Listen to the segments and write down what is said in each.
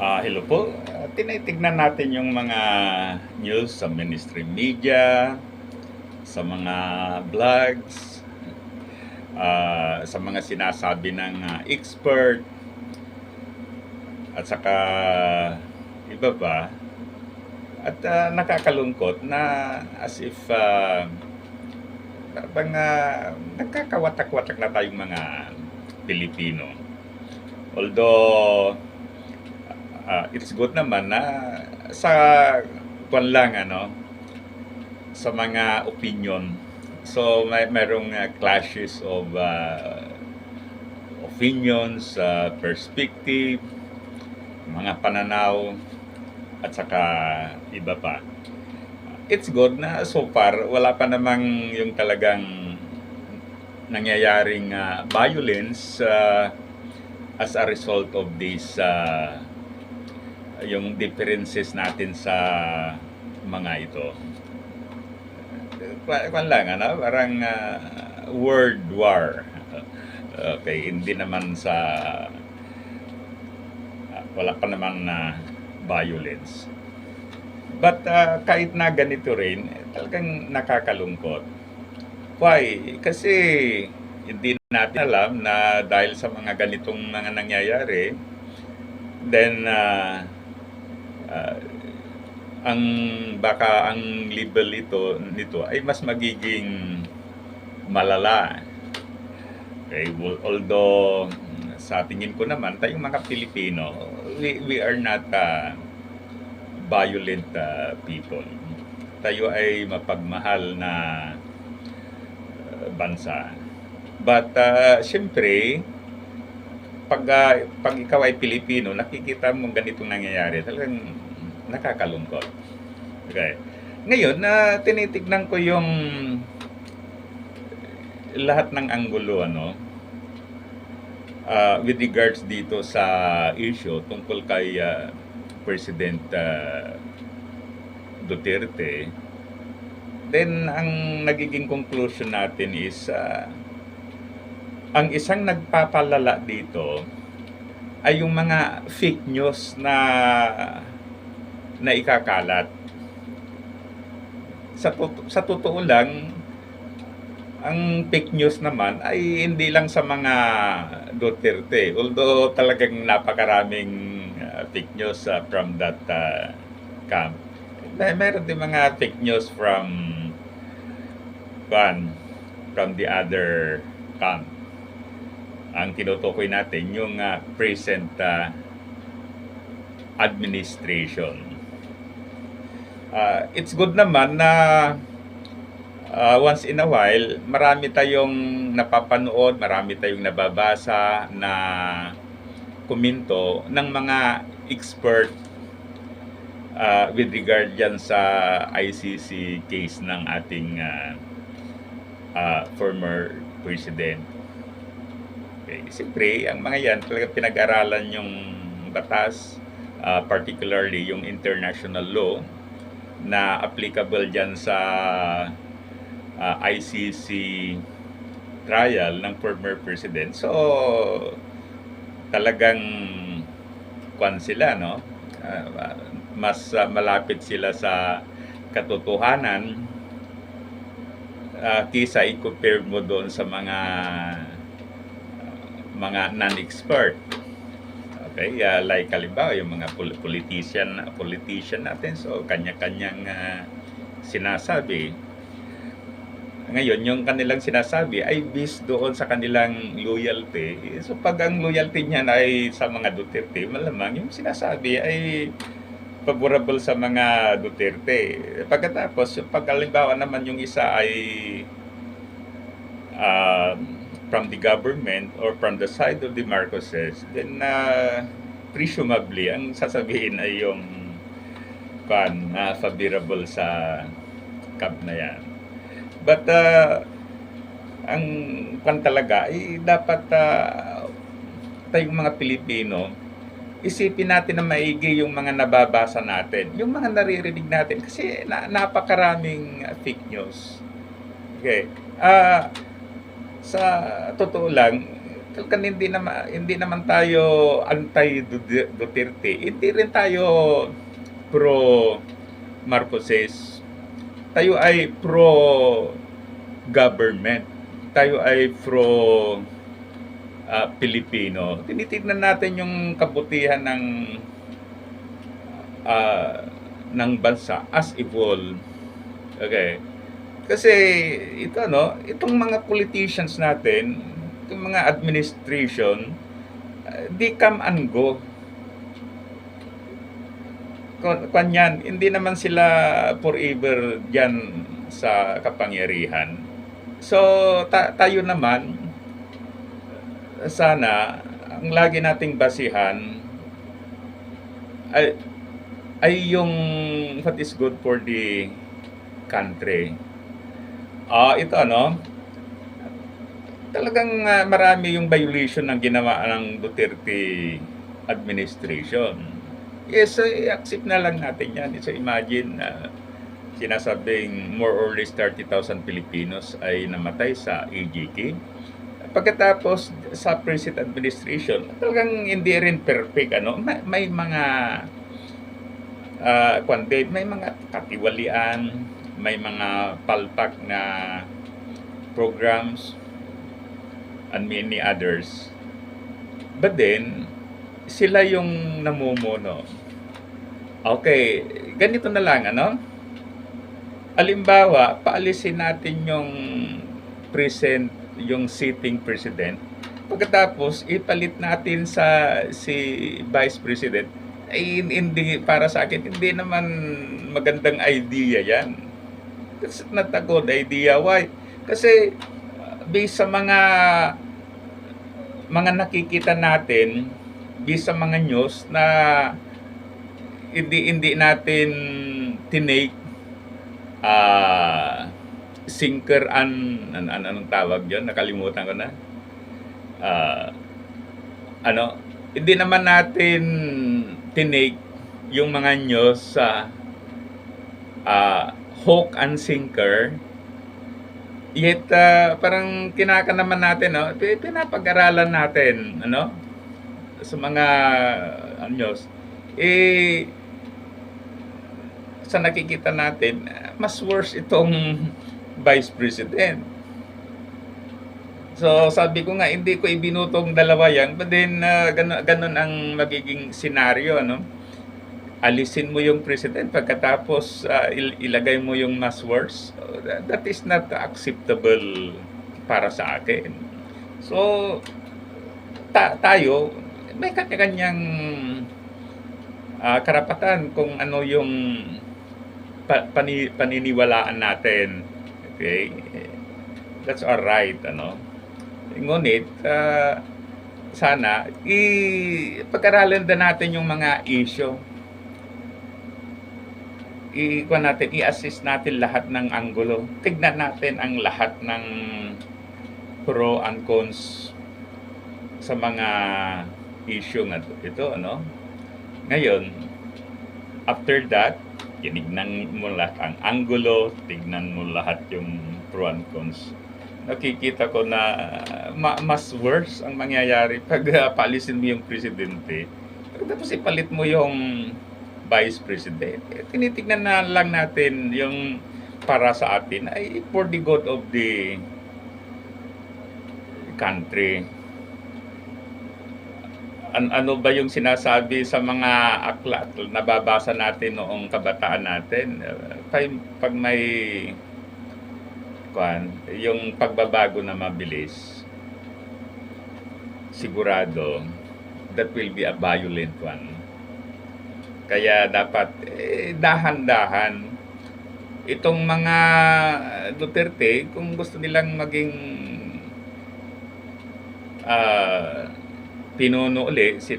Ah, hello po. Ah, tinitignan natin yung mga news sa mainstream media, sa mga blogs, ah, sa mga sinasabi ng ah, expert, at saka iba pa. At ah, nakakalungkot na as if uh, parang ah, nagkakawatak-watak na tayong mga Pilipino. Although ah, it's good naman na sa kwan lang ano sa mga opinion. So may merong ah, clashes of ah, opinions, ah, perspective, mga pananaw at saka iba pa. It's good na so far wala pa namang yung talagang nangyayaring ah, violence ah, as a result of this ah, yung differences natin sa mga ito. Kwan lang, ano? Parang ah, word war. Okay, hindi naman sa ah, wala pa naman na violence. But ah, kahit na ganito rin, talagang nakakalungkot. Why? Kasi hindi natin alam na dahil sa mga ganitong mga nangyayari, then ah, ah, ang baka ang label ito nito ay mas magiging malala. Okay, well, although mm, sa tingin ko naman tayong mga Pilipino, we, we are not ah, violent ah, people. Tayo ay mapagmahal na bansa. But uh, siyempre, pag, ah, pag ikaw ay Pilipino, nakikita mo ganitong nangyayari, talagang nakakalungkot. Okay. Ngayon, na tinitignan ko yung lahat ng anggulo, ano, ah, with regards dito sa issue tungkol kay ah, President ah, Duterte, then ang nagiging conclusion natin is ah, ang isang nagpapalala dito ay yung mga fake news na na ikakalat. Sa, tot- sa totoo lang, ang fake news naman ay hindi lang sa mga Duterte. Although talagang napakaraming uh, fake news uh, from that uh, camp. May meron din mga fake news from van from the other camp. Ang tinutukoy natin yung uh, present uh, administration. Uh, it's good naman na uh, once in a while, marami tayong napapanood, marami tayong nababasa na komento ng mga expert uh, with regard dyan sa ICC case ng ating uh, uh, former president. Okay. Siyempre, ang mga yan talaga pinag-aralan yung batas, uh, particularly yung international law na applicable dyan sa uh, ICC trial ng former president. So, talagang kwan sila, no? Uh, mas uh, malapit sila sa katotohanan uh, kisa i-compare mo doon sa mga mga non-expert. Okay, uh, like halimbawa yung mga pol- politician politician natin so kanya-kanyang uh, sinasabi. Ngayon, yung kanilang sinasabi ay based doon sa kanilang loyalty. So pag ang loyalty niyan ay sa mga Duterte, malamang yung sinasabi ay favorable sa mga Duterte. Pagkatapos, pag halimbawa naman yung isa ay uh, from the government or from the side of the Marcoses, then uh, presumably, ang sasabihin ay yung kan na favorable sa camp na yan. But uh, ang kan talaga ay dapat uh, tayong mga Pilipino isipin natin na maigi yung mga nababasa natin, yung mga naririnig natin kasi na, napakaraming uh, fake news. Okay. Ah sa totoo lang, talagang hindi naman hindi naman tayo anti Du- Duterte. Hindi rin tayo pro Marcoses. Tayo ay pro government. Tayo ay pro ah, Pilipino. Tinitignan natin yung kabutihan ng ah, ng bansa as evolve. Okay. Kasi ito no, itong mga politicians natin, itong mga administration, uh, they come and go. Kanyan, hindi naman sila forever diyan sa kapangyarihan. So, ta- tayo naman, sana, ang lagi nating basihan ay, ay yung what is good for the country. Ah, ito ano, talagang ah, marami yung violation ng ginawa ng Duterte administration. Yes, so, i-accept na lang natin yan. So imagine na sinasabing more or less 30,000 Filipinos ay namatay sa AGK. Pagkatapos sa present administration, talagang hindi rin perfect ano. May, may mga uh, may mga katiwalian, may mga palpak na programs and many others. But then, sila yung namumuno. Okay, ganito na lang, ano? Alimbawa, paalisin natin yung present, yung sitting president. Pagkatapos, ipalit natin sa si Vice President. Ay, hindi, para sa akin, hindi naman magandang idea yan. That's not a good? Kasi, uh, based sa mga mga nakikita natin, based sa mga news na hindi hindi natin tinake ah sinker an an, an anong tawag 'yon nakalimutan ko na. Ah, ano? Hindi naman natin tinake yung mga news sa ah, hook and sinker yet ah, parang kinaka naman natin no Pi- pinapag-aralan natin ano sa mga ano, eh sa nakikita natin, mas worse itong vice president. So sabi ko nga, hindi ko ibinutong dalawa yan, but then uh, ganun, ganun ang magiging senaryo, no? Alisin mo yung president pagkatapos uh, il- ilagay mo yung mas worse. So, that, that is not acceptable para sa akin. So, ta- tayo, may kanya-kanyang ah, karapatan kung ano yung pa- pani- paniniwalaan natin. Okay? That's all right, ano? Ngunit, ah, sana, i-pag-aralan din natin yung mga issue. I natin, i-assist natin lahat ng anggulo. Tignan natin ang lahat ng pro and cons sa mga issue to- ito, ano? Ngayon, after that, tinignan mo lahat ang anggulo, tignan mo lahat yung pro and cons. Nakikita ko na ma- mas worse ang mangyayari pag uh, paalisin mo yung presidente. Tapos ipalit mo yung vice president. Eh, tinitignan na lang natin yung para sa atin ay for the good of the country. An- ano ba yung sinasabi sa mga aklat nababasa natin noong kabataan natin? Pag, pag may kwan, yung pagbabago na mabilis sigurado that will be a violent one kaya dapat eh, dahan-dahan itong mga Duterte kung gusto nilang maging ah pinuno uli, si,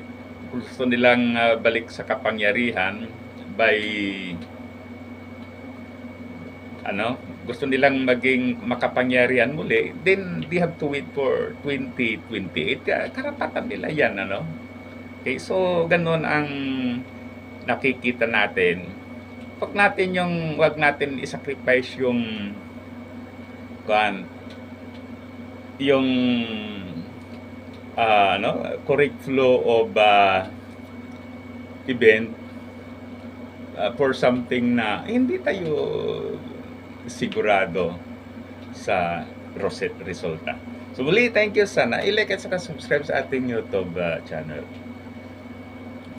gusto nilang ah, balik sa kapangyarihan by ano, gusto nilang maging makapangyarihan muli, then they have to wait for 2028. Ka- Karapatan nila yan, ano? Okay, so ganun ang nakikita natin. Wag natin yung, wag natin isacrifice yung, kuan, yung ah, ano, correct flow of ah, event ah, for something na hindi tayo sigurado sa resulta. So muli, thank you sana. I-like at saka subscribe sa ating YouTube ah, channel.